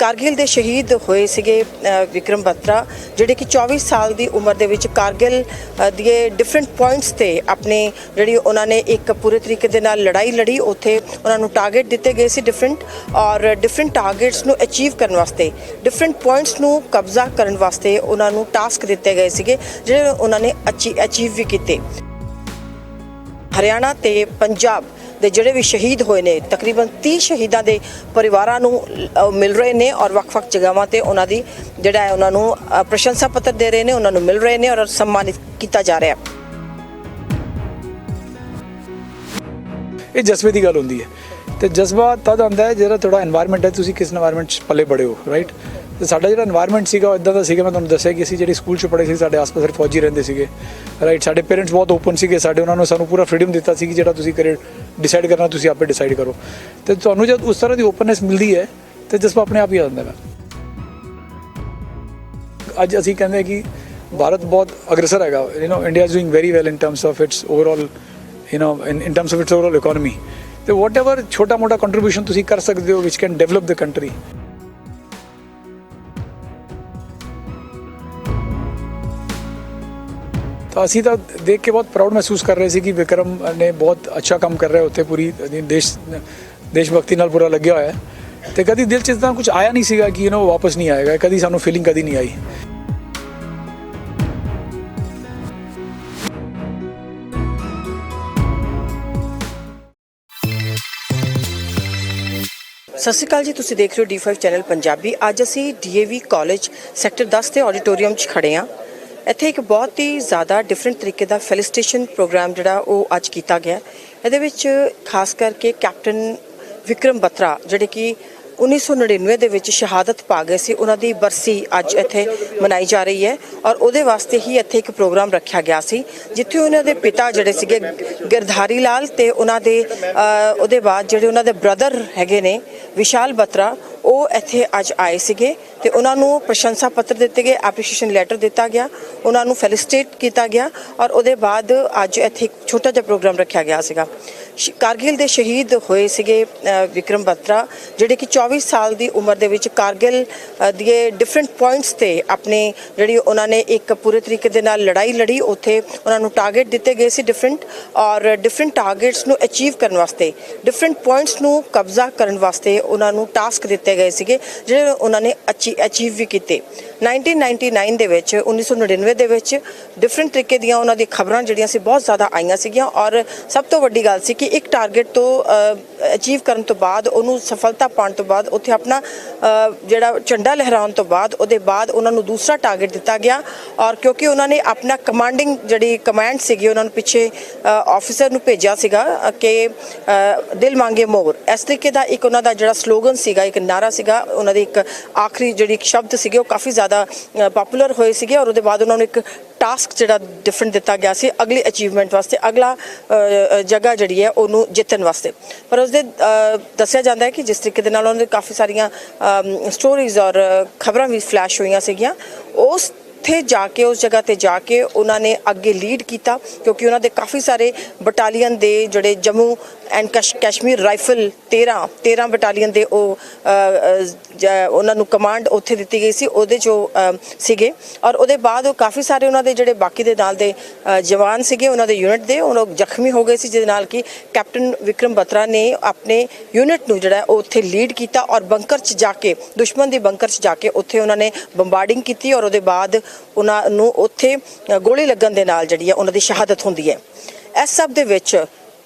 ਕਾਰਗਿਲ ਦੇ ਸ਼ਹੀਦ ਹੋਏ ਸੀਗੇ ਵਿਕਰਮ ਬੱਤਰਾ ਜਿਹੜੇ ਕਿ 24 ਸਾਲ ਦੀ ਉਮਰ ਦੇ ਵਿੱਚ ਕਾਰਗਿਲ ਅ, ਦੇ ਡਿਫਰੈਂਟ ਪੁਆਇੰਟਸ ਤੇ ਆਪਣੇ ਜਿਹੜੀ ਉਹਨਾਂ ਨੇ ਇੱਕ ਪੂਰੇ ਤਰੀਕੇ ਦੇ ਨਾਲ ਲੜਾਈ ਲੜੀ ਉੱਥੇ ਉਹਨਾਂ ਨੂੰ ਟਾਰਗੇਟ ਦਿੱਤੇ ਗਏ ਸੀ ਡਿਫਰੈਂਟ ਔਰ ਡਿਫਰੈਂਟ ਟਾਰਗੇਟਸ ਨੂੰ ਅਚੀਵ ਕਰਨ ਵਾਸਤੇ ਡਿਫਰੈਂਟ ਪੁਆਇੰਟਸ ਨੂੰ ਕਬਜ਼ਾ ਕਰਨ ਵਾਸਤੇ ਉਹਨਾਂ ਨੂੰ ਟਾਸਕ ਦਿੱਤੇ ਗਏ ਸੀਗੇ ਜਿਹੜੇ ਉਹਨਾਂ ਨੇ ਅਚੀਵ ਵੀ ਕੀਤੇ। ਹਰਿਆਣਾ ਤੇ ਪੰਜਾਬ ਦੇ ਜਿਹੜੇ ਵੀ ਸ਼ਹੀਦ ਹੋਏ ਨੇ, ਤਕਰੀਬਨ 30 ਸ਼ਹੀਦਾਂ ਦੇ ਪਰਿਵਾਰਾਂ ਨੂੰ ਮਿਲ ਰਹੇ ਨੇ ਔਰ ਵੱਖ-ਵੱਖ ਜਗ੍ਹਾਵਾਂ ਤੇ ਉਹਨਾਂ ਦੀ ਜਿਹੜਾ ਹੈ ਉਹਨਾਂ ਨੂੰ ਪ੍ਰਸ਼ੰਸਾ ਪੱਤਰ ਦੇ ਰਹੇ ਨੇ, ਉਹਨਾਂ ਨੂੰ ਮਿਲ ਰਹੇ ਨੇ ਔਰ ਸਨਮਾਨਿਤ ਕੀਤਾ ਜਾ ਰਿਹਾ ਇਹ ਜਜ਼ਬੇ ਦੀ ਗੱਲ ਹੁੰਦੀ ਹੈ। ਤੇ ਜਜ਼ਬਾ ਤਦ ਆਉਂਦਾ ਹੈ ਜਿਹੜਾ ਤੁਹਾਡਾ এনवायरमेंट ਹੈ, ਤੁਸੀਂ ਕਿਸ এনवायरमेंट 'ਚ ਪਲੇ ਬੜੇ ਹੋ ਰਾਈਟ ਤੇ ਸਾਡਾ ਜਿਹੜਾ এনवायरमेंट ਸੀਗਾ, ਉਹ ਇਦਾਂ ਦਾ ਸੀਗਾ, ਮੈਂ ਤੁਹਾਨੂੰ ਦੱਸਿਆ ਕਿ ਅਸੀਂ ਜਿਹੜੇ ਸਕੂਲ 'ਚ ਪੜ੍ਹੇ ਸੀ, ਸਾਡੇ ਆਸ-ਪਾਸ ਦੇ ਫੌਜੀ ਰਹਿੰਦੇ ਸੀਗੇ। ਰਾਈਟ ਸਾਡੇ ਪੇਰੈਂਟਸ ਬਹੁਤ ਓਪਨ ਸੀਗੇ, ਸਾਡੇ ਉਹਨਾਂ ਨੂੰ ਸਾਨੂੰ ਪੂਰਾ ਫ੍ਰੀडम ਦਿੱਤਾ ਸੀ ਕਿ ਜਿਹੜਾ ਤੁਸੀਂ ਕਰੇ ਡਿਸਾਈਡ ਕਰਨਾ, ਤੁਸੀਂ ਆਪੇ ਡਿਸਾਈਡ ਕਰੋ। ਤੇ ਤੁਹਾਨੂੰ ਜਦ ਉਸ ਤਰ੍ਹਾਂ ਦੀ ਓਪਨਨੈਸ ਮਿਲਦੀ ਹੈ, ਤੇ ਜਜ਼ਬਾ ਆਪਣੇ ਆਪ ਹੀ ਆ ਜਾਂਦਾ ਹੈ। ਅੱਜ ਅਸੀਂ ਕਹਿੰਦੇ ਕਿ ਭਾਰਤ ਬਹੁਤ ਅਗਰਸਰ ਹੈਗਾ you know India is doing very well in terms of its overall you know in terms of its overall economy ਤੇ ਵਾਟਐਵਰ ਛੋਟਾ ਮੋਟਾ ਕੰਟਰੀਬਿਊਸ਼ਨ ਤੁਸੀਂ ਕਰ ਸਕਦੇ ਹੋ ਵਿਚ ਕੈਨ ਡਿਵੈਲਪ ਦ ਕੰਟਰੀ ਅਸੀਂ ਤਾਂ ਦੇਖ ਕੇ ਬਹੁਤ ਪ੍ਰਾਊਡ ਮਹਿਸੂਸ ਕਰ ਰਹੇ ਸੀ ਕਿ ਵਿਕਰਮ ਨੇ ਬਹੁਤ ਅੱਛਾ ਕੰਮ ਕਰ ਰਿਹਾ ਉੱਥੇ ਪੂਰੀ ਦੇਸ਼ ਦੇਸ਼ ਭਗਤੀ ਨਾਲ ਪੂਰਾ ਲੱਗਿਆ ਹੋਇਆ ਹੈ। ਤੇ ਕਦੀ ਦਿਲ 'ਚ ਇਦਾਂ ਕੁਝ ਆਇਆ ਨਹੀਂ ਸੀਗਾ ਕਿ ਯੂ نو ਵਾਪਸ ਨਹੀਂ ਆਏਗਾ, ਕਦੀ ਸਾਨੂੰ ਫੀਲਿੰਗ ਕਦੀ ਨਹੀਂ ਆਈ। ਸਤਿ ਸ਼੍ਰੀ ਅਕਾਲ ਜੀ, ਤੁਸੀਂ ਦੇਖ ਰਹੇ ਹੋ D5 ਚੈਨਲ ਪੰਜਾਬੀ। ਅੱਜ ਅਸੀਂ DAV ਕਾਲਜ ਸੈਕਟਰ 10 ਦੇ ਆਡੀਟੋਰੀਅਮ 'ਚ ਖੜੇ ਹਾਂ। ਇੱਥੇ ਇੱਕ ਬਹੁਤ ਹੀ ਜ਼ਿਆਦਾ ਡਿਫਰੈਂਟ ਤਰੀਕੇ ਦਾ ਫੈਲਿਸਟੇਸ਼ਨ ਪ੍ਰੋਗਰਾਮ ਜਿਹੜਾ ਉਹ ਅੱਜ ਕੀਤਾ ਗਿਆ। ਇਹਦੇ ਵਿੱਚ ਖਾਸ ਕਰਕੇ ਕੈਪਟਨ ਵਿਕਰਮ ਬਤਰਾ ਜਿਹੜੇ ਕਿ 1999 ਦੇ ਵਿੱਚ ਸ਼ਹਾਦਤ ਪਾ ਗਏ ਸੀ, ਉਹਨਾਂ ਦੀ ਬਰਸੀ ਅੱਜ ਇੱਥੇ ਮਨਾਈ ਜਾ ਰਹੀ ਹੈ ਔਰ ਉਹਦੇ ਵਾਸਤੇ ਹੀ ਇੱਥੇ ਇੱਕ ਪ੍ਰੋਗਰਾਮ ਰੱਖਿਆ ਗਿਆ ਸੀ, ਜਿੱਥੇ ਉਹਨਾਂ ਦੇ ਪਿਤਾ ਜਿਹੜੇ ਸੀਗੇ ਗਿਰਧਾਰੀ ਲਾਲ ਤੇ ਉਹਨਾਂ ਦੇ ਉਹਦੇ ਬਾਅਦ ਜਿਹੜੇ ਉਹਨਾਂ ਦੇ ਬ੍ਰਦਰ ਹੈਗੇ ਨੇ, ਵਿਸ਼ਾਲ ਬਤਰਾ ਉਹ ਇੱਥੇ ਅੱਜ ਆਏ ਸੀਗੇ। ਤੇ ਉਹਨਾਂ ਨੂੰ ਪ੍ਰਸ਼ੰਸਾ ਪੱਤਰ ਦਿੱਤੇ ਗਏ ਐਪਰੀਸ਼ੀਏਸ਼ਨ ਲੈਟਰ ਦਿੱਤਾ ਗਿਆ, ਉਹਨਾਂ ਨੂੰ ਫੈਲਿਸਟੇਟ ਕੀਤਾ ਗਿਆ ਔਰ ਉਹਦੇ ਬਾਅਦ ਅੱਜ ਇੱਥੇ ਇੱਕ ਛੋਟਾ ਜਿਹਾ ਪ੍ਰੋਗਰਾਮ ਰੱਖਿਆ ਗਿਆ ਸੀਗਾ। ਕਾਰਗਿਲ ਦੇ ਸ਼ਹੀਦ ਹੋਏ ਸੀਗੇ ਵਿਕਰਮ ਬੱਤਰਾ ਜਿਹੜੇ ਕਿ 24 ਸਾਲ ਦੀ ਉਮਰ ਦੇ ਵਿੱਚ ਕਾਰਗਿਲ ਅ, ਦੇ ਡਿਫਰੈਂਟ ਪੁਆਇੰਟਸ ਤੇ ਆਪਣੇ ਜਿਹੜੀ ਉਹਨਾਂ ਨੇ ਇੱਕ ਪੂਰੇ ਤਰੀਕੇ ਦੇ ਨਾਲ ਲੜਾਈ ਲੜੀ ਉੱਥੇ ਉਹਨਾਂ ਨੂੰ ਟਾਰਗੇਟ ਦਿੱਤੇ ਗਏ ਸੀ ਡਿਫਰੈਂਟ ਔਰ ਡਿਫਰੈਂਟ ਟਾਰਗੇਟਸ ਨੂੰ ਅਚੀਵ ਕਰਨ ਵਾਸਤੇ। ਡਿਫਰੈਂਟ ਪੁਆਇੰਟਸ ਨੂੰ ਕਬਜ਼ਾ ਕਰਨ ਵਾਸਤੇ ਉਹਨਾਂ ਨੂੰ ਟਾਸਕ ਦਿੱਤੇ ਗਏ ਸੀਗੇ ਜਿਹੜੇ ਉਹਨਾਂ ਨੇ ਅਚੀਵ ਵੀ ਕੀਤੇ। 1999 ਦੇ ਵਿੱਚ 1999 ਦੇ ਵਿੱਚ ਡਿਫਰੈਂਟ ਤਰੀਕੇ ਦੀਆਂ ਉਹਨਾਂ ਦੀ ਖਬਰਾਂ ਜਿਹੜੀਆਂ ਸੀ ਬਹੁਤ ਜ਼ਿਆਦਾ ਆਈਆਂ ਸੀਗੀਆਂ ਔਰ ਸਭ ਤੋਂ ਵੱਡੀ ਗੱਲ ਸੀ ਕਿ ਇੱਕ ਟਾਰਗੇਟ ਤੋਂ ਅਚੀਵ ਕਰਨ ਤੋਂ ਬਾਅਦ, ਉਹਨੂੰ ਸਫਲਤਾ ਪਾਉਣ ਤੋਂ ਬਾਅਦ, ਉੱਥੇ ਆਪਣਾ ਜਿਹੜਾ ਝੰਡਾ ਲਹਿਰਾਉਣ ਤੋਂ ਬਾਅਦ, ਉਹਦੇ ਬਾਅਦ ਉਹਨਾਂ ਨੂੰ ਦੂਸਰਾ ਟਾਰਗੇਟ ਦਿੱਤਾ ਗਿਆ ਔਰ ਕਿਉਂਕਿ ਉਹਨਾਂ ਨੇ ਆਪਣਾ ਕਮਾਂਡਿੰਗ ਜਿਹੜੀ ਕਮਾਂਡ ਸੀਗੀ, ਉਹਨਾਂ ਨੂੰ ਪਿੱਛੇ ਆਫੀਸਰ ਨੂੰ ਭੇਜਿਆ ਸੀਗਾ ਕਿ ਦਿਲ ਮੰਗੇ ਮੋਰ। ਇਸ ਤਰੀਕੇ ਦਾ ਇੱਕ ਉਹਨਾਂ ਦਾ ਜਿਹੜਾ ਸਲੋਗਨ ਸੀਗਾ, ਇੱਕ ਨਾਰਾ ਸੀਗਾ, ਉਹਨਾਂ ਦੀ ਇੱਕ ਆਖਰੀ ਜਿਹੜੀ ਇੱਕ ਸ਼ਬਦ ਸੀਗੇ, ਉਹ ਕਾਫੀ ਜ਼ਿਆਦਾ ਪਪੂਲਰ ਹੋਏ ਸੀਗੇ ਔਰ ਉਹਦੇ ਬਾਅਦ ਉਹਨਾਂ ਨੂੰ ਇੱਕ ਟਾਸਕ ਜਿਹੜਾ ਡਿਫਰੈਂਟ ਦਿੱਤਾ ਗਿਆ ਸੀ ਅਗਲੀ ਅਚੀਵਮੈਂਟ ਵਾਸਤੇ ਅਗਲਾ ਜਗ੍ਹਾ ਜਿਹੜੀ ਹੈ ਉਹਨੂੰ ਜਿੱਤਣ ਵਾਸਤੇ। ਪਰ ਉਸਦੇ ਅ, ਦੱਸਿਆ ਜਾਂਦਾ ਹੈ ਕਿ ਜਿਸ ਤਰੀਕੇ ਦੇ ਨਾਲ ਉਹਨਾਂ ਦੇ ਕਾਫੀ ਸਾਰੀਆਂ ਸਟੋਰੀਜ਼ ਔਰ ਖਬਰਾਂ ਵੀ ਫਲੈਸ਼ ਹੋਈਆਂ ਸੀਗੀਆਂ ਉਸ ਉੱਥੇ ਜਾ ਕੇ ਉਸ ਜਗ੍ਹਾ ਤੇ ਜਾ ਕੇ ਉਹਨਾਂ ਨੇ ਅੱਗੇ ਲੀਡ ਕੀਤਾ ਕਿਉਂਕਿ ਉਹਨਾਂ ਦੇ ਕਾਫੀ ਸਾਰੇ ਬਟਾਲੀਅਨ ਦੇ ਜਿਹੜੇ Jammu and Kashmir rifle 13 13 battalion ਦੇ ਉਹ ਉਹਨਾਂ ਨੂੰ ਕਮਾਂਡ ਉੱਥੇ ਦਿੱਤੀ ਗਈ ਸੀ ਉਹਦੇ ਜੋ ਅ, ਸੀਗੇ। ਔਰ ਉਹਦੇ ਬਾਅਦ ਉਹ ਕਾਫੀ ਸਾਰੇ ਉਹਨਾਂ ਦੇ ਜਿਹੜੇ ਬਾਕੀ ਦੇ ਨਾਲ ਦੇ ਜਵਾਨ ਸੀਗੇ ਉਹਨਾਂ ਦੇ ਯੂਨਿਟ ਦੇ ਉਹ ਲੋਕ ਜ਼ਖਮੀ ਹੋ ਗਏ ਸੀ ਜਿਹਦੇ ਨਾਲ ਕਿ ਕੈਪਟਨ ਵਿਕਰਮ ਬਤਰਾ ਨੇ ਆਪਣੇ ਯੂਨਿਟ ਨੂੰ ਜਿਹੜਾ ਉਹ ਉੱਥੇ ਲੀਡ ਕੀਤਾ ਔਰ ਬੰਕਰ 'ਚ ਜਾ ਕੇ ਦੁਸ਼ਮਣ ਦੇ ਬੰਕਰ 'ਚ ਜਾ ਕੇ ਉੱਥੇ ਉਹਨਾਂ ਨੇ ਬੰਬਾਰਡਿੰਗ ਕੀਤੀ ਔਰ ਉਹਦੇ ਬਾਅਦ ਉਹਨਾਂ ਨੂੰ ਉੱਥੇ ਗੋਲੀ ਲੱਗਣ ਦੇ ਨਾਲ ਜਿਹੜੀ ਹੈ ਉਹਨਾਂ ਦੀ ਸ਼ਹਾਦਤ ਹੁੰਦੀ ਹੈ। ਇਸ ਸਭ ਦੇ ਵਿੱਚ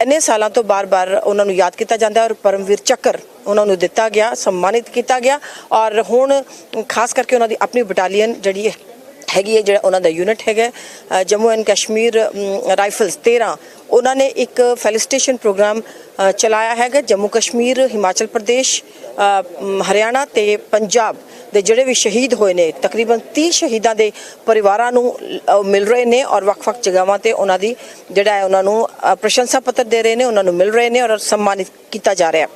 ਇੰਨੇ ਸਾਲਾਂ ਤੋਂ ਬਾਰ-ਬਾਰ ਉਹਨਾਂ ਨੂੰ ਯਾਦ ਕੀਤਾ ਜਾਂਦਾ ਔਰ ਪਰਮਵੀਰ ਚੱਕਰ ਉਹਨਾਂ ਨੂੰ ਦਿੱਤਾ ਗਿਆ, ਸਨਮਾਨਿਤ ਕੀਤਾ ਗਿਆ ਔਰ ਹੁਣ ਖਾਸ ਕਰਕੇ ਉਹਨਾਂ ਦੀ ਆਪਣੀ ਬਟਾਲੀਅਨ ਜਿਹੜੀ ਹੈ ਹੈਗੀ ਹੈ, ਜਿਹੜਾ ਉਹਨਾਂ ਦਾ ਯੂਨਿਟ ਹੈਗਾ ਜੰਮੂ ਐਂਡ ਕਸ਼ਮੀਰ ਰਾਈਫਲਸ 13 ਉਹਨਾਂ ਨੇ ਇੱਕ ਫੈਲਿਸਟੇਸ਼ਨ ਪ੍ਰੋਗਰਾਮ ਚਲਾਇਆ ਹੈਗਾ ਜੰਮੂ ਕਸ਼ਮੀਰ, ਹਿਮਾਚਲ ਪ੍ਰਦੇਸ਼ ਹਰਿਆਣਾ ਤੇ ਪੰਜਾਬ ਦੇ ਜਿਹੜੇ ਵੀ ਸ਼ਹੀਦ ਹੋਏ ਨੇ ਤਕਰੀਬਨ 30 ਸ਼ਹੀਦਾਂ ਦੇ ਪਰਿਵਾਰਾਂ ਨੂੰ ਅ, ਮਿਲ ਰਹੇ ਨੇ ਔਰ ਵੱਖ-ਵੱਖ ਜਗ੍ਹਾਵਾਂ ਤੇ ਉਹਨਾਂ ਦੀ ਜਿਹੜਾ ਹੈ ਉਹਨਾਂ ਨੂੰ ਪ੍ਰਸ਼ੰਸਾ ਪੱਤਰ ਦੇ ਰਹੇ ਨੇ ਉਹਨਾਂ ਨੂੰ ਮਿਲ ਰਹੇ ਨੇ ਔਰ ਸਨਮਾਨਿਤ ਕੀਤਾ ਜਾ ਰਿਹਾ ਹੈ।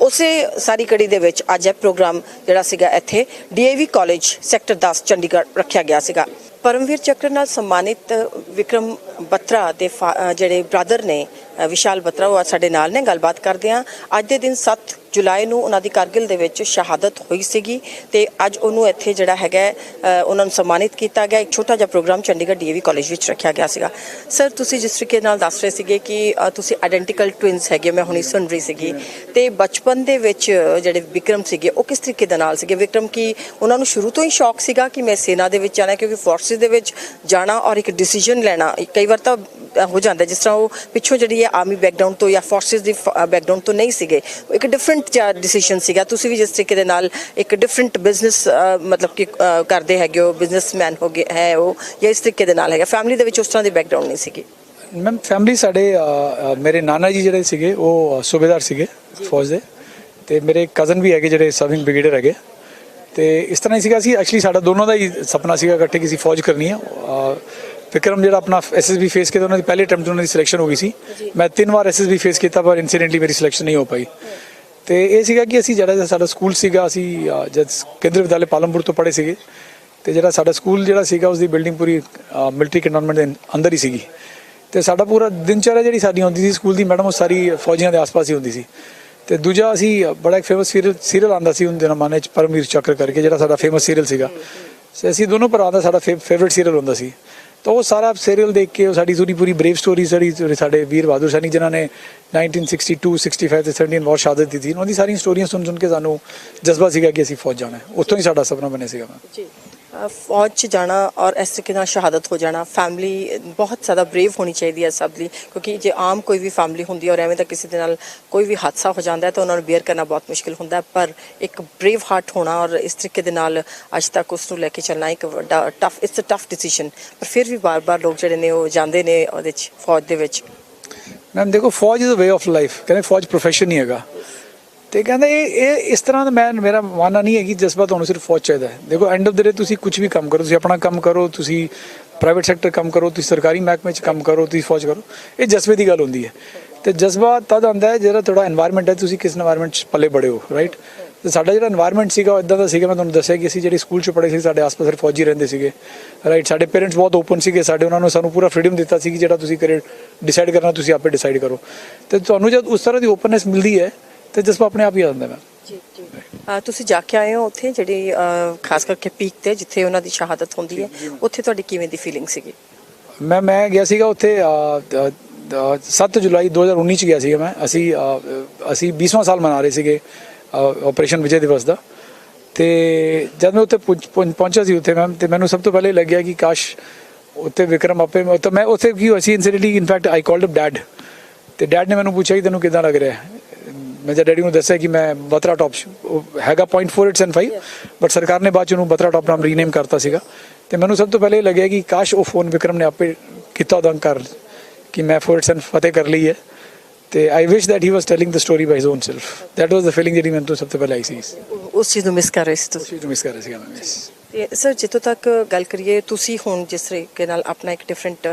ਉਸੇ ਸਾਰੀ ਕੜੀ ਦੇ ਵਿੱਚ ਅੱਜ ਇਹ ਪ੍ਰੋਗਰਾਮ ਜਿਹੜਾ ਸੀਗਾ ਇੱਥੇ ਡੀਏਵੀ ਕਾਲਜ ਸੈਕਟਰ 10 ਚੰਡੀਗੜ੍ਹ ਰੱਖਿਆ ਗਿਆ ਸੀਗਾ। ਪਰਮਵੀਰ ਚੱਕਰ ਨਾਲ ਸਨਮਾਨਿਤ ਵਿਕਰਮ ਬਤਰਾ ਦੇ ਫਾ- ਜਿਹੜੇ ਬ੍ਰਦਰ ਨੇ ਵਿਸ਼ਾਲ ਬਤਰਾ, ਉਹ ਅੱਜ ਸਾਡੇ ਨਾਲ ਨੇ, ਗੱਲਬਾਤ ਕਰਦੇ ਹਾਂ। ਅੱਜ ਦੇ ਦਿਨ 7 ਜੁਲਾਈ ਨੂੰ ਉਹਨਾਂ ਦੀ ਕਾਰਗਿਲ ਦੇ ਵਿੱਚ ਸ਼ਹਾਦਤ ਹੋਈ ਸੀਗੀ ਤੇ ਅੱਜ ਉਹਨੂੰ ਇੱਥੇ ਜਿਹੜਾ ਹੈਗਾ ਉਹਨਾਂ ਨੂੰ ਸਨਮਾਨਿਤ ਕੀਤਾ ਗਿਆ। ਇੱਕ ਛੋਟਾ ਜਿਹਾ ਪ੍ਰੋਗਰਾਮ ਚੰਡੀਗੜ੍ਹ ਡੀਏਵੀ ਕਾਲਜ ਵਿੱਚ ਰੱਖਿਆ ਗਿਆ ਸੀਗਾ। ਸਰ, ਤੁਸੀਂ ਜਿਸ ਤਰੀਕੇ ਨਾਲ ਦੱਸ ਰਹੇ ਸੀਗੇ ਕਿ ਤੁਸੀਂ ਆਇਡੈਂਟੀਕਲ ਟਵਿਨਸ ਹੈਗੇ ਮੈਂ ਹੁਣੀ ਸੁਣ ਰਹੀ ਸੀਗੀ। ਤੇ ਬਚਪਨ ਦੇ ਵਿੱਚ ਜਿਹੜੇ ਵਿਕਰਮ ਸੀਗੇ, ਉਹ ਕਿਸ ਤਰੀਕੇ ਦੇ ਨਾਲ ਸੀਗੇ? ਵਿਕਰਮ ਕੀ ਉਹਨਾਂ ਨੂੰ ਸ਼ੁਰੂ ਤੋਂ ਹੀ ਸ਼ੌਕ ਸੀਗਾ ਕਿ ਮੈਂ ਸੈਨਾ ਦੇ ਵਿੱਚ ਜਾਣਾ, ਕਿਉਂਕਿ ਫੋਰਸਿਸ ਦੇ ਵਿੱਚ ਜਾਣਾ ਔਰ ਇੱਕ ਡਿਸੀਜਨ ਲੈਣਾ? ਕਈ ਵਾਰ ਤਾਂ ਹੋ ਜਾਂਦਾ ਜਿਸ ਤਰ੍ਹਾਂ ਉਹ ਪਿੱਛੋਂ ਜਿਹੜੀ ਹੈ ਆਰਮੀ ਬੈਕਗ੍ਰਾਉਂਡ ਤੋਂ ਜਾਂ ਫੋਰਸਿਸ ਦੀ ਬੈਕਗ੍ਰਾਉਂਡ ਤੋਂ ਨਹੀਂ ਸੀਗੇ। ਇੱਕ ਡਿਫਰੈਂਟ ਡਿਸੀਜਨ ਸੀਗਾ। ਤੁਸੀਂ ਵੀ ਜਿਸ ਤਰੀਕੇ ਦੇ ਨਾਲ ਇੱਕ ਡਿਫਰੈਂਟ ਬਿਜ਼ਨਸ ਮਤਲਬ ਕਿ ਕਰਦੇ ਹੈਗੇ ਹੋ ਬਿਜ਼ਨਸਮੈਨ ਹੋ ਗਏ ਹੈ ਉਹ ਜਾਂ ਇਸ ਤਰੀਕੇ ਦੇ ਨਾਲ ਹੈਗਾ। ਫੈਮਿਲੀ ਦੇ ਵਿੱਚ ਉਸ ਤਰ੍ਹਾਂ ਦੀ ਬੈਕਗ੍ਰਾਉਂਡ ਨਹੀਂ ਸੀਗੀ। ਮੈਮ ਫੈਮਿਲੀ ਸਾਡੇ ਮੇਰੇ ਨਾਨਾ ਜੀ ਜਿਹੜੇ ਸੀਗੇ ਉਹ ਸੂਬੇਦਾਰ ਸੀਗੇ ਫੌਜ ਦੇ। ਤੇ ਮੇਰੇ ਕਜ਼ਨ ਵੀ ਹੈਗੇ ਜਿਹੜੇ ਸਰਵਿੰਗ ਬ੍ਰਿਗੇਡੀਅਰ ਹੈਗੇ। ਤੇ ਇਸ ਤਰ੍ਹਾਂ ਹੀ ਸੀਗਾ ਸੀ। ਐਕਚੁਅਲੀ ਸਾਡਾ ਦੋਨੋਂ ਦਾ ਹੀ ਸੁਪਨਾ ਸੀਗਾ ਇਕੱਠੇ ਕਿਸੇ ਫੌਜ ਕਰਨੀ ਹੈ। ਅ, ਵਿਕਰਮ ਜਿਹੜਾ ਆਪਣਾ ਐਸਐਸਬੀ ਫੇਸ ਕੀਤਾ ਉਹਨਾਂ ਦੀ ਪਹਿਲੇ ਅਟੈਂਪਟ ਉਹਨਾਂ ਦੀ ਸਿਲੈਕਸ਼ਨ ਹੋ ਗਈ ਸੀ। ਮੈਂ ਤਿੰਨ ਵਾਰ ਐਸਐਸਬੀ ਫੇਸ ਕੀਤਾ ਪਰ ਇਨਸੀਡੈਂਟਲੀ ਮੇਰੀ ਸਿਲੈਕਸ਼ਨ ਨਹੀਂ ਹੋ ਪਾਈ। ਤੇ ਇਹ ਸੀਗਾ ਕਿ ਅਸੀਂ ਜਿਹੜਾ ਸਾਡਾ ਸਕੂਲ ਸੀਗਾ ਅਸੀਂ ਜਦ ਕੇਂਦਰ ਵਿਦਿਆਲੇ ਪਾਲਮਪੁਰ ਤੋਂ ਪੜ੍ਹੇ ਸੀਗੇ ਤੇ ਜਿਹੜਾ ਸਾਡਾ ਸਕੂਲ ਜਿਹੜਾ ਸੀਗਾ ਉਸ ਦੀ ਬਿਲਡਿੰਗ ਪੂਰੀ ਮਿਲਟਰੀ ਕੈਂਟੋਨਮੈਂਟ ਦੇ ਅੰਦਰ ਹੀ ਸੀਗੀ। ਤੇ ਸਾਡਾ ਪੂਰਾ ਦਿਨਚਰਿਆ ਜਿਹੜੀ ਸਾਡੀ ਹੁੰਦੀ ਸੀ ਸਕੂਲ ਦੀ ਮੈਡਮ ਉਹ ਸਾਰੀ ਫੌਜੀਆਂ ਦੇ ਆਸ-ਪਾਸ ਹੀ ਹੁੰਦੀ ਸੀ। ਤੇ ਦੂਜਾ ਅਸੀਂ ਬੜਾ ਇੱਕ ਫੇਮਸ ਸੀਰੀਅਲ ਸੀਰੀਅਲ ਆਂਦਾ ਸੀ ਉਹਦੇ ਜ਼ਮਾਨੇ ਚ ਪਰਮਵੀਰ ਚੱਕਰ ਕਰਕੇ ਜਿਹੜਾ ਸਾਡਾ ਫੇਮਸ ਸੀਰੀਅਲ ਸੀਗਾ। ਤੇ ਅਸੀਂ ਦੋਨੋਂ ਭਰਾ ਦਾ ਸਾਡਾ ਫੇਵਰਿਟ ਸੀਰੀਅਲ ਹੁੰਦਾ ਸੀ। ਤਾਂ ਉਹ ਸਾਰਾ ਸੀਰੀਅਲ ਦੇਖ ਕੇ ਉਹ ਸਾਡੀ ਪੂਰੀ ਪੂਰੀ ਬ੍ਰੇਵ ਸਟੋਰੀ ਸਾਡੀ ਸਾਡੇ ਵੀਰ ਬਹਾਦਰ ਸੈਨਿਕ ਜਿਨ੍ਹਾਂ ਨੇ 1962 65 ਤੇ 17 ਬਹੁਤ ਸ਼ਹਾਦਤ ਦਿੱਤੀ ਸੀ, ਉਹਨਾਂ ਦੀ ਸਾਰੀਆਂ ਸਟੋਰੀਆਂ ਸੁਣ ਸੁਣ ਕੇ ਸਾਨੂੰ ਜਜ਼ਬਾ ਸੀਗਾ ਕਿ ਅਸੀਂ ਫੌਜ ਜਾਣਾ ਹੈ। ਉੱਥੋਂ ਹੀ ਸਾਡਾ ਸੁਪਨਾ ਬਣਿਆ ਸੀਗਾ। ਜੀ। ਫੌਜ 'ਚ ਜਾਣਾ ਔਰ ਇਸ ਤਰੀਕੇ ਨਾਲ ਸ਼ਹਾਦਤ ਹੋ ਜਾਣਾ ਫੈਮਿਲੀ ਬਹੁਤ ਜ਼ਿਆਦਾ ਬਰੇਵ ਹੋਣੀ ਚਾਹੀਦੀ ਹੈ ਸਭ ਲਈ ਕਿਉਂਕਿ ਜੇ ਆਮ ਕੋਈ ਵੀ ਫੈਮਿਲੀ ਹੁੰਦੀ ਔਰ ਐਵੇਂ ਤਾਂ ਕਿਸੇ ਦੇ ਨਾਲ ਕੋਈ ਵੀ ਹਾਦਸਾ ਹੋ ਜਾਂਦਾ ਹੈ ਤਾਂ ਉਹਨਾਂ ਨੂੰ ਬੇਅਰ ਕਰਨਾ ਬਹੁਤ ਮੁਸ਼ਕਿਲ ਹੁੰਦਾ ਹੈ, ਪਰ ਇੱਕ ਬਰੇਵ ਹਾਰਟ ਹੋਣਾ ਔਰ ਇਸ ਤਰੀਕੇ ਦੇ ਨਾਲ ਅੱਜ ਤੱਕ ਉਸ ਨੂੰ ਲੈ ਕੇ ਚੱਲਣਾ ਇੱਕ ਵੱਡਾ tough it's a tough decision ਪਰ ਫਿਰ ਵੀ ਬਾਰ-ਬਾਰ ਲੋਕ ਜਿਹੜੇ ਨੇ ਉਹ ਜਾਂਦੇ ਨੇ ਉਹਦੇ 'ਚ, ਫੌਜ ਦੇ ਵਿੱਚ। ਮੈਮ ਦੇਖੋ, ਫੌਜ is a way of life ਕਹਿੰਦੇ ਫੌਜ ਪ੍ਰੋਫੈਸ਼ਨ ਨਹੀਂ ਹੈਗਾ। ਤੇ ਕਹਿੰਦਾ ਇਹ ਇਹ ਇਸ ਤਰ੍ਹਾਂ ਦਾ ਮੈਂ, ਮੇਰਾ ਮਾਨਣਾ ਨਹੀਂ ਹੈ ਕਿ ਜਜ਼ਬਾ ਤੁਹਾਨੂੰ ਸਿਰਫ ਫੌਜ ਚਾਹੀਦਾ ਹੈ। ਦੇਖੋ ਐਂਡ ਆਫ ਦ ਡੇ ਤੁਸੀਂ ਕੁਝ ਵੀ ਕੰਮ ਕਰੋ, ਤੁਸੀਂ ਆਪਣਾ ਕੰਮ ਕਰੋ, ਤੁਸੀਂ ਪ੍ਰਾਈਵੇਟ ਸੈਕਟਰ ਕੰਮ ਕਰੋ, ਤੁਸੀਂ ਸਰਕਾਰੀ ਮਹਿਕਮੇ 'ਚ ਕੰਮ ਕਰੋ, ਤੁਸੀਂ ਫੌਜ ਕਰੋ, ਇਹ ਜਜ਼ਬੇ ਦੀ ਗੱਲ ਹੁੰਦੀ ਹੈ। ਤੇ ਜਜ਼ਬਾ ਤਦ ਆਉਂਦਾ ਹੈ ਜਿਹੜਾ ਤੁਹਾਡਾ এনवायरमेंट ਹੈ, ਤੁਸੀਂ ਕਿਸ এনवायरमेंट 'ਚ ਪੱਲੇ ਬੜੇ ਹੋ ਰਾਈਟ ਤੇ ਸਾਡਾ ਜਿਹੜਾ এনवायरमेंट ਸੀਗਾ, ਉਹ ਇਦਾਂ ਦਾ ਸੀਗਾ, ਮੈਂ ਤੁਹਾਨੂੰ ਦੱਸਿਆ ਕਿ ਅਸੀਂ ਜਿਹੜੇ ਸਕੂਲ 'ਚ ਪੜ੍ਹੇ ਸੀ, ਸਾਡੇ ਆਸ-ਪਾਸ ਸਿਰ ਫੌਜੀ ਰਹਿੰਦੇ ਸੀਗੇ ਰਾਈਟ ਸਾਡੇ ਪੇਰੈਂਟਸ ਬਹੁਤ ਓਪਨ ਸੀਗੇ, ਸਾਡੇ ਉਹਨਾਂ ਨੂੰ ਸਾਨੂੰ ਪੂਰਾ ਫ੍ਰੀडम ਦਿੱਤਾ ਸੀ ਕਿ ਜਿਹੜਾ ਤੁਸੀਂ ਕਰੇ ਡਿਸਾਈਡ ਕਰਨਾ, ਤੁਸੀਂ ਆਪੇ ਡਿਸਾਈਡ ਕਰੋ। ਤੇ ਤੁਹਾਨੂੰ ਜਦ ਉਸ ਤਰ੍ਹਾਂ ਦੀ ਓਪਨਨੈਸ ਮਿਲਦੀ ਹੈ ਤੇ ਜਜ਼ਬਾ ਆਪਣੇ ਆਪ ਹੀ ਆ ਜਾਂਦਾ ਮੈਂ ਜੀ ਜੀ। ਤੁਸੀਂ ਜਾ ਕੇ ਆਏ ਹੋ ਉੱਥੇ ਜਿਹੜੀ ਖਾਸ ਕਰਕੇ ਪੀਕ ਤੇ ਜਿੱਥੇ ਉਹਨਾਂ ਦੀ ਸ਼ਹਾਦਤ ਹੁੰਦੀ ਹੈ ਉੱਥੇ ਤੁਹਾਡੀ ਕਿਵੇਂ ਦੀ ਫੀਲਿੰਗ ਸੀਗੀ? ਮੈਂ ਮੈਂ ਗਿਆ ਸੀਗਾ ਉੱਥੇ ਅ, ਦ- ਦ- 7 ਜੁਲਾਈ 2019 ਚ ਗਿਆ ਸੀਗਾ ਮੈਂ। ਅਸੀਂ ਅਸੀਂ 20ਵਾਂ ਸਾਲ ਮਨਾ ਰਹੇ ਸੀਗੇ ਆਪਰੇਸ਼ਨ ਵਿਜੇ ਦਿਵਸ ਦਾ। ਤੇ ਜਦ ਮੈਂ ਉੱਥੇ ਪਹੁੰਚਿਆ ਸੀ ਉੱਥੇ ਮੈਂ ਤੇ ਮੈਨੂੰ ਸਭ ਤੋਂ ਪਹਿਲੇ ਲੱਗਿਆ ਕਿ ਕਾਸ਼ ਉੱਥੇ ਵਿਕਰਮ ਆਪੇ ਮੈਂ- ਉੱਥੇ ਕੀ ਹੋਇਆ ਸੀ incidentally in fact I called up dad ਤੇ ਡੈਡ ਨੇ ਮੈਨੂੰ ਪੁੱਛਿਆ ਕਿ ਤੈਨੂੰ ਕਿਦਾਂ ਲੱਗ ਰਿਹਾ ਹੈ? ਮੈਂ ਜਦ ਡੈਡੀ ਨੂੰ ਦੱਸਿਆ ਕਿ ਮੈਂ ਬਤਰਾ ਟਾਪ ਹੈਗਾ 0.4875 ਬਟ ਸਰਕਾਰ ਨੇ ਬਾਅਦ ਚ ਉਹਨੂੰ ਬਤਰਾ ਟਾਪ ਨਾਮ ਰੀਨੇਮ ਕਰਤਾ ਸੀਗਾ। ਤੇ ਮੈਨੂੰ ਸਭ ਤੋਂ ਪਹਿਲੇ ਇਹ ਲੱਗਿਆ ਕਿ ਕਾਸ਼ ਉਹ ਫੋਨ ਵਿਕਰਮ ਨੇ ਆਪੇ ਕੀਤਾ ਉਦੋਂ ਕਰ ਕਿ ਮੈਂ 48 ਫਤਿਹ ਕਰ ਲਈ ਹੈ। ਤੇ I wish that he was telling the story by his own self that was the feeling ਜਿਹੜੀ ਮੈਨੂੰ ਸਭ ਤੋਂ ਪਹਿਲੇ ਆਈ ਸੀ। ਉਸ ਚੀਜ਼ ਨੂੰ ਮਿਸ ਕਰ ਰਹੇ ਸੀ ਤੁਸੀਂ। ਚੀਜ਼ ਨੂੰ ਮਿਸ ਕਰ ਰਿਹਾ ਸੀਗਾ ਮੈਂ ਤੇ ਸਰ ਜਿੱਥੋਂ ਤੱਕ ਗੱਲ ਕਰੀਏ ਤੁਸੀਂ ਹੁਣ ਜਿਸ ਤਰੀਕੇ ਨਾਲ ਆਪਣਾ ਇੱਕ ਡਿਫਰੈਂਟ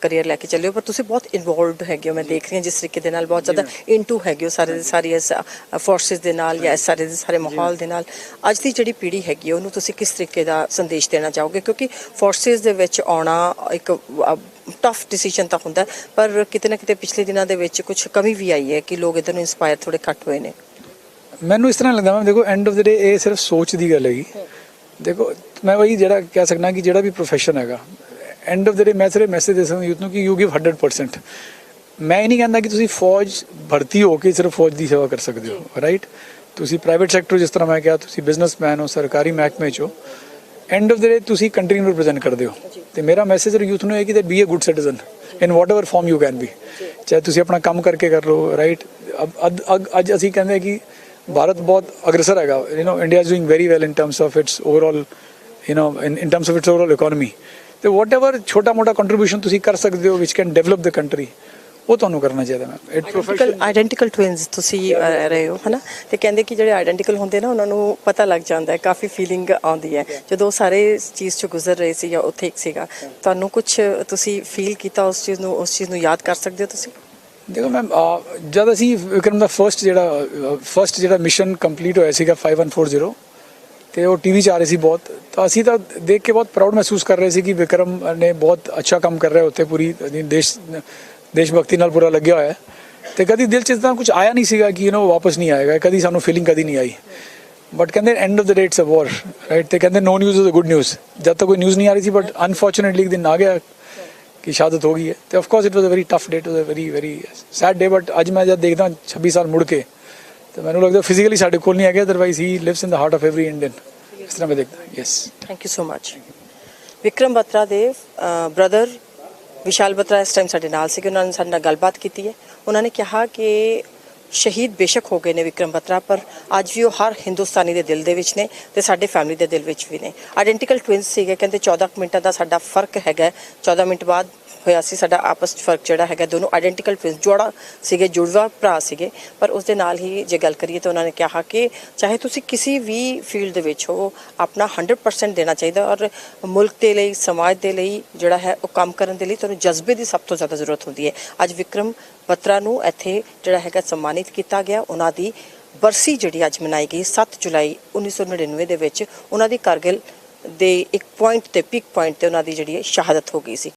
ਕੈਰੀਅਰ ਲੈ ਕੇ ਚੱਲੇ ਹੋ ਪਰ ਤੁਸੀਂ ਬਹੁਤ ਇਨਵੋਲਵਡ ਹੈਗੇ ਹੋ ਮੈਂ ਦੇਖ ਰਹੀ ਹਾਂ ਜਿਸ ਤਰੀਕੇ ਦੇ ਨਾਲ ਬਹੁਤ ਜ਼ਿਆਦਾ ਇਨਟੂ ਹੈਗੇ ਹੋ ਸਾਰੇ ਦੇ ਸਾਰੇ ਇਸ ਫੋਰਸਿਸ ਦੇ ਨਾਲ ਜਾਂ ਇਸ ਸਾਰੇ ਦੇ ਸਾਰੇ ਮਾਹੌਲ ਦੇ ਨਾਲ। ਅੱਜ ਦੀ ਜਿਹੜੀ ਪੀੜ੍ਹੀ ਹੈਗੀ ਉਹਨੂੰ ਤੁਸੀਂ ਕਿਸ ਤਰੀਕੇ ਦਾ ਸੰਦੇਸ਼ ਦੇਣਾ ਚਾਹੋਗੇ? ਕਿਉਂਕਿ ਫੋਰਸਿਸ ਦੇ ਵਿੱਚ ਆਉਣਾ ਇੱਕ ਟਫ ਡਿਸੀਜਨ ਤਾਂ ਹੁੰਦਾ ਪਰ ਕਿਤੇ ਨਾ ਕਿਤੇ ਪਿਛਲੇ ਦਿਨਾਂ ਦੇ ਵਿੱਚ ਕੁਝ ਕਮੀ ਵੀ ਆਈ ਹੈ ਕਿ ਲੋਕ ਇਧਰ ਨੂੰ ਇਨਸਪਾਇਰ ਥੋੜੇ ਘੱਟ ਹੋਏ ਨੇ। ਮੈਨੂੰ ਇਸ ਤਰ੍ਹਾਂ ਲੱਗਦਾ ਮੈਂ ਦੇਖੋ ਐਂਡ ਆਫ ਦ ਡੇ ਇਹ ਸਿਰਫ ਸੋਚ ਦੀ ਗੱਲ ਹੈਗੀ। ਦੇਖੋ ਮੈਂ ਉਹੀ ਜਿਹੜਾ ਕਹਿ ਸਕਦਾ ਕਿ ਜਿਹੜਾ ਵੀ ਪ੍ਰੋਫੈਸ਼ਨ ਹੈਗਾ ਐਂਡ ਆਫ ਦ ਡੇ ਮੈਂ ਸਿਰਫ ਮੈਸੇਜ ਦੇ ਸਕਦਾ ਯੂਥ ਨੂੰ ਕਿ ਯੂ ਗਿਵ 100% ਮੈਂ ਇਹ ਨਹੀਂ ਕਹਿੰਦਾ ਕਿ ਤੁਸੀਂ ਫੌਜ ਭਰਤੀ ਹੋ ਕੇ ਸਿਰਫ ਫੌਜ ਦੀ ਸੇਵਾ ਕਰ ਸਕਦੇ ਹੋ ਰਾਈਟ ਤੁਸੀਂ ਪ੍ਰਾਈਵੇਟ ਸੈਕਟਰ ਜਿਸ ਤਰ੍ਹਾਂ ਮੈਂ ਕਿਹਾ ਤੁਸੀਂ ਬਿਜ਼ਨਸਮੈਨ ਹੋ ਸਰਕਾਰੀ ਮਹਿਕਮੇ 'ਚ ਹੋ ਐਂਡ ਆਫ ਦ ਡੇ ਤੁਸੀਂ ਕੰਟਰੀ ਨੂੰ ਰਿਪਰੈਜ਼ੈਂਟ ਕਰਦੇ ਹੋ। ਤੇ ਮੇਰਾ ਮੈਸੇਜ ਯੂਥ ਨੂੰ ਹੈ ਕਿ ਦੇ be a good citizen in whatever form you can be ਚਾਹੇ ਤੁਸੀਂ ਆਪਣਾ ਕੰਮ ਕਰਕੇ ਕਰ ਲਓ ਰਾਈਟ ਅੱਜ ਅਸੀਂ ਕਹਿੰਦੇ ਕਿ ਭਾਰਤ ਬਹੁਤ ਅਗਰਸਰ ਹੈਗਾ you know India is doing very well in terms of its overall you know in in terms of its overall economy ਤੇ ਵਾਟਐਵਰ ਛੋਟਾ ਮੋਟਾ ਕੰਟਰੀਬਿਊਸ਼ਨ ਤੁਸੀਂ ਕਰ ਸਕਦੇ ਹੋ which can develop the country ਉਹ ਤੁਹਾਨੂੰ ਕਰਨਾ ਚਾਹੀਦਾ ma'am it identical identical twins ਤੁਸੀਂ ਰਹੇ ਹੋ ਹਨਾ ਤੇ ਕਹਿੰਦੇ ਕਿ ਜਿਹੜੇ ਆਇਡੈਂਟੀਕਲ ਹੁੰਦੇ ਨਾ ਉਹਨਾਂ ਨੂੰ ਪਤਾ ਲੱਗ ਜਾਂਦਾ ਹੈ ਕਾਫੀ ਫੀਲਿੰਗ ਆਉਂਦੀ ਹੈ ਜਦੋਂ ਸਾਰੇ ਚੀਜ਼ ਤੋਂ ਗੁਜ਼ਰ ਰਹੇ ਸੀ ਜਾਂ ਉੱਥੇ ਇੱਕ ਸੀਗਾ ਤੁਹਾਨੂੰ ਕੁਝ ਤੁਸੀਂ ਫੀਲ ਕੀਤਾ ਉਸ ਚੀਜ਼ ਨੂੰ ਉਸ ਚੀਜ਼ ਨੂੰ ਯਾਦ ਕਰ ਸਕਦੇ ਹੋ ਤੁਸੀਂ ਦੇਖੋ ਮੈਮ ਜਦ ਅਸੀਂ ਵਿਕਰਮ ਦਾ ਫਰਸਟ ਜਿਹੜਾ ਫਰਸਟ ਜਿਹੜਾ ਮਿਸ਼ਨ ਕੰਪਲੀਟ ਹੋਇਆ ਸੀਗਾ 5140 ਤੇ ਉਹ ਟੀਵੀ 'ਚ ਆ ਰਹੇ ਸੀ ਬਹੁਤ। ਤਾਂ ਅਸੀਂ ਤਾਂ ਦੇਖ ਕੇ ਬਹੁਤ ਪ੍ਰਾਊਡ ਮਹਿਸੂਸ ਕਰ ਰਹੇ ਸੀ ਕਿ ਵਿਕਰਮ ਨੇ ਬਹੁਤ ਅੱਛਾ ਕੰਮ ਕਰ ਰਿਹਾ ਉੱਥੇ ਪੂਰੀ ਦੇਸ਼ ਦੇਸ਼ ਭਗਤੀ ਨਾਲ ਪੂਰਾ ਲੱਗਿਆ ਹੋਇਆ ਹੈ। ਤੇ ਕਦੀ ਦਿਲ 'ਚ ਤਾਂ ਕੁਝ ਆਇਆ ਨਹੀਂ ਸੀਗਾ ਕਿ ਯੂ نو ਵਾਪਸ ਨਹੀਂ ਆਏਗਾ। ਕਦੀ ਸਾਨੂੰ ਫੀਲਿੰਗ ਕਦੀ ਨਹੀਂ ਆਈ। ਬਟ ਕਹਿੰਦੇ end of the day it's a war right ਤੇ ਕਹਿੰਦੇ no news is a good news ਜਦ ਤੱਕ ਕੋਈ ਨਿਊਜ਼ ਨਹੀਂ ਆ ਰਹੀ ਸੀ ਬਟ ਅਨਫੋਰਚੂਨੇਟਲੀ ਇੱਕ ਦਿਨ ਆ ਗਿਆ ਕਿ ਸ਼ਹਾਦਤ ਹੋ ਗਈ ਹੈ। ਤੇ of course it was a very tough day it was a very very sad day but ਅੱਜ ਮੈਂ ਜਦ ਦੇਖਦਾ 26 ਸਾਲ ਮੁੜ ਕੇ ਤੇ ਮੈਨੂੰ ਲੱਗਦਾ ਫਿਜ਼ੀਕਲੀ ਸਾਡੇ ਕੋਲ ਨਹੀਂ ਹੈਗੇ otherwise he lives in the heart of every Indian ਇਸ ਤਰ੍ਹਾਂ ਮੈਂ ਦੇਖਦਾ yes thank you so much Vikram Batra ਦੇ ਬ੍ਰਦਰ ਵਿਸ਼ਾਲ ਬਤਰਾ ਇਸ ਟਾਈਮ ਸਾਡੇ ਨਾਲ ਸੀਗੇ, ਉਹਨਾਂ ਨੇ ਸਾਡੇ ਨਾਲ ਗੱਲਬਾਤ ਕੀਤੀ ਹੈ। ਉਹਨਾਂ ਨੇ ਕਿਹਾ ਕਿ ਸ਼ਹੀਦ ਬੇਸ਼ੱਕ ਹੋ ਗਏ ਨੇ ਵਿਕਰਮ ਬਤਰਾ ਪਰ ਅੱਜ ਵੀ ਉਹ ਹਰ ਹਿੰਦੁਸਤਾਨੀ ਦੇ ਦਿਲ ਦੇ ਵਿੱਚ ਨੇ ਤੇ ਸਾਡੇ ਫੈਮਿਲੀ ਦੇ ਦਿਲ ਵਿੱਚ ਵੀ ਨੇ। ਆਇਡੈਂਟੀਕਲ ਟਵਿੰਸ ਸੀਗੇ, ਕਹਿੰਦੇ 14 ਕੁ ਮਿੰਟਾਂ ਦਾ ਸਾਡਾ ਫ਼ਰਕ ਹੈਗਾ। ਹੈ। 14 ਮਿੰਟ ਬਾਅਦ ਹੋਇਆ ਸੀ, ਸਾਡਾ ਆਪਸ 'ਚ ਫ਼ਰਕ ਜਿਹੜਾ ਹੈਗਾ, ਦੋਨੋਂ ਆਇਡੈਂਟੀਕਲ ਟਵਿਨਸ ਜੋੜਾ ਸੀਗੇ, ਜੁੜਵਾ ਭਰਾ ਸੀਗੇ, ਪਰ ਉਸ ਦੇ ਨਾਲ ਹੀ ਜੇ ਗੱਲ ਕਰੀਏ ਤਾਂ ਉਹਨਾਂ ਨੇ ਕਿਹਾ ਕਿ ਚਾਹੇ ਤੁਸੀਂ ਕਿਸੇ ਵੀ ਫੀਲਡ ਦੇ ਵਿੱਚ ਹੋ, ਆਪਣਾ 100% ਦੇਣਾ ਚਾਹੀਦਾ ਔਰ ਮੁਲਕ ਦੇ ਲਈ, ਸਮਾਜ ਦੇ ਲਈ ਜਿਹੜਾ ਹੈ, ਉਹ ਕੰਮ ਕਰਨ ਦੇ ਲਈ ਤੁਹਾਨੂੰ ਜਜ਼ਬੇ ਦੀ ਸਭ ਤੋਂ ਜ਼ਿਆਦਾ ਜ਼ਰੂਰਤ ਹੁੰਦੀ ਹੈ। ਅੱਜ ਵਿਕਰਮ ਬਤਰਾ ਨੂੰ ਇੱਥੇ ਜਿਹੜਾ ਹੈਗਾ ਸਨਮਾਨਿਤ ਕੀਤਾ ਗਿਆ, ਉਹਨਾਂ ਦੀ ਬਰਸੀ ਜਿਹੜੀ ਅੱਜ ਮਨਾਈ ਗਈ 7 ਜੁਲਾਈ 1999 ਦੇ ਵਿੱਚ, ਉਹਨਾਂ ਦੀ ਕਾਰਗਿਲ ਦੇ ਇੱਕ ਪੁਆਇੰਟ ਤੇ ਪਿਕ ਪੁਆਇੰਟ ਤੇ ਉਹਨਾਂ ਦੀ ਜਿਹੜੀ ਹੈ, ਸ਼ਹਾਦਤ ਹੋ ਗਈ ਸੀ।